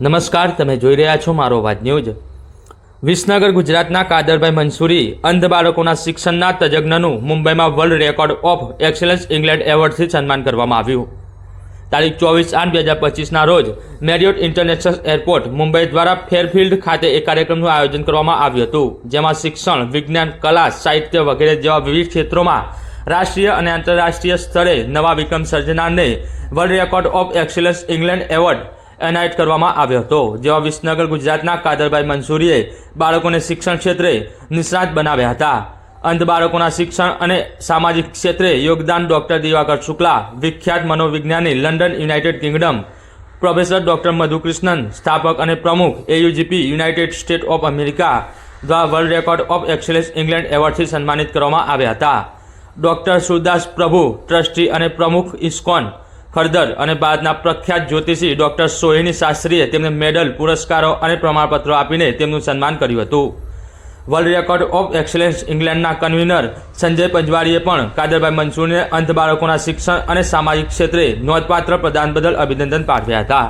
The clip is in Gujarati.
નમસ્કાર, તમે જોઈ રહ્યા છો મારો અવાજ ન્યૂઝ. વિસનગર, ગુજરાતના કાદરભાઈ મંસૂરી અંધ બાળકોના શિક્ષણના તજજ્ઞનું મુંબઈમાં world record of excellence England એવોર્ડથી સન્માન કરવામાં આવ્યું. તારીખ ચોવીસ આઠ બે હજાર પચીસના રોજ મેરિયોટ ઇન્ટરનેશનલ એરપોર્ટ મુંબઈ દ્વારા ફેરફિલ્ડ ખાતે એક કાર્યક્રમનું આયોજન કરવામાં આવ્યું હતું, જેમાં શિક્ષણ, વિજ્ઞાન, કલા, સાહિત્ય વગેરે જેવા વિવિધ ક્ષેત્રોમાં રાષ્ટ્રીય અને આંતરરાષ્ટ્રીય સ્તરે નવા વિક્રમ સર્જનારને world record of excellence England award એનાયત કરવામાં આવ્યો હતો. જેવા વિસનગર, ગુજરાતના કાદરભાઈ મંસૂરીએ બાળકોને શિક્ષણ ક્ષેત્રે નિષ્ણાત બનાવ્યા હતા. અંધ બાળકોના શિક્ષણ અને સામાજિક ક્ષેત્રે યોગદાન ડૉક્ટર દિવાકર શુક્લા, વિખ્યાત મનોવિજ્ઞાની London United Kingdom, professor doctor Madhukrishnan, સ્થાપક અને પ્રમુખ AUGP United State of America દ્વારા world record of excellence England એવોર્ડથી સન્માનિત કરવામાં આવ્યા હતા. ડૉક્ટર સુરદાસ પ્રભુ, ટ્રસ્ટી અને પ્રમુખ ઇસ્કોન ખરદર અને ભારતના પ્રખ્યાત જ્યોતિષી ડૉક્ટર સોહિની શાસ્ત્રીએ તેમને મેડલ, પુરસ્કારો અને પ્રમાણપત્રો આપીને તેમનું સન્માન કર્યું હતું. વર્લ્ડ રેકોર્ડ ઓફ એક્સલેન્સ ઇંગ્લેન્ડના કન્વીનર સંજય પંજવારીએ પણ કાદરભાઈ મંસૂરને અંધ બાળકોના શિક્ષણ અને સામાજિક ક્ષેત્રે નોંધપાત્ર પ્રદાન બદલ અભિનંદન પાઠવ્યા હતા.